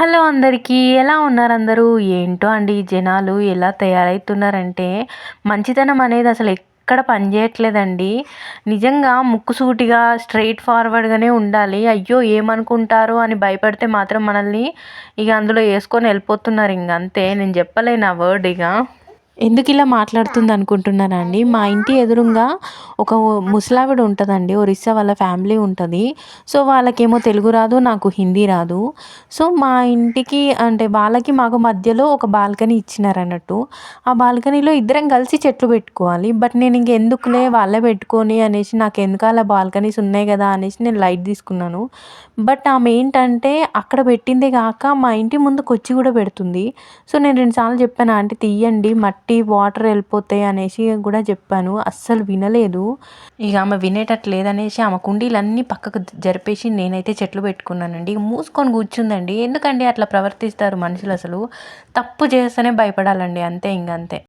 Hello అందరికీ ఎలా ఉన్నారు అందరూ ఏంటో అండి జనాలు ఎలా తయారవుతున్నారంటే మంచితనం అనేది అసలు ఎక్కడ పనిచేయట్లేదండి. నిజంగా ముక్కుసూటిగా స్ట్రైట్ ఫార్వర్డ్గానే ఉండాలి. అయ్యో ఏమనుకుంటారు అని భయపడితే మాత్రం మనల్ని ఇక అందులో వేసుకొని వెళ్ళిపోతున్నారు. ఇంక అంతే నేను చెప్పలేను ఆ వర్డ్ ఇక. ఎందుకు ఇలా మాట్లాడుతుంది అనుకుంటున్నారా అండి మా ఇంటి ఎదురుగా ఒక ముసలావిడ ఉంటుందండి ఒరిస్సా వాళ్ళ ఫ్యామిలీ ఉంటుంది. సో వాళ్ళకేమో తెలుగు రాదు నాకు హిందీ రాదు. సో మా ఇంటికి అంటే వాళ్ళకి మాకు మధ్యలో ఒక బాల్కనీ ఇచ్చినారన్నట్టు. ఆ బాల్కనీలో ఇద్దరం కలిసి చెట్లు పెట్టుకోవాలి. బట్ నేను ఇంక ఎందుకులే వాళ్ళే పెట్టుకొని అనేసి నాకు ఎందుకు అలా బాల్కనీస్ ఉన్నాయి కదా అనేసి నేను లైట్ తీసుకున్నాను. బట్ ఆమె ఏంటంటే అక్కడ పెట్టిందే కాక మా ఇంటి ముందుకు వచ్చి కూడా పెడుతుంది. సో నేను రెండుసార్లు చెప్పాను ఆంటీ తీయండి మట్టి వాటర్ వెళ్ళిపోతాయి అనేసి కూడా చెప్పాను. అస్సలు వినలేదు. ఇక ఆమె వినేటట్లేదనేసి ఆమె కుండీలన్నీ పక్కకు జరిపేసి నేనైతే చెట్లు పెట్టుకున్నానండి. మూసుకొని కూర్చుందండి. ఎందుకండి అట్లా ప్రవర్తిస్తారు మనుషులు అసలు? తప్పు చేస్తేనే భయపడాలండి. అంతే ఇంకంతే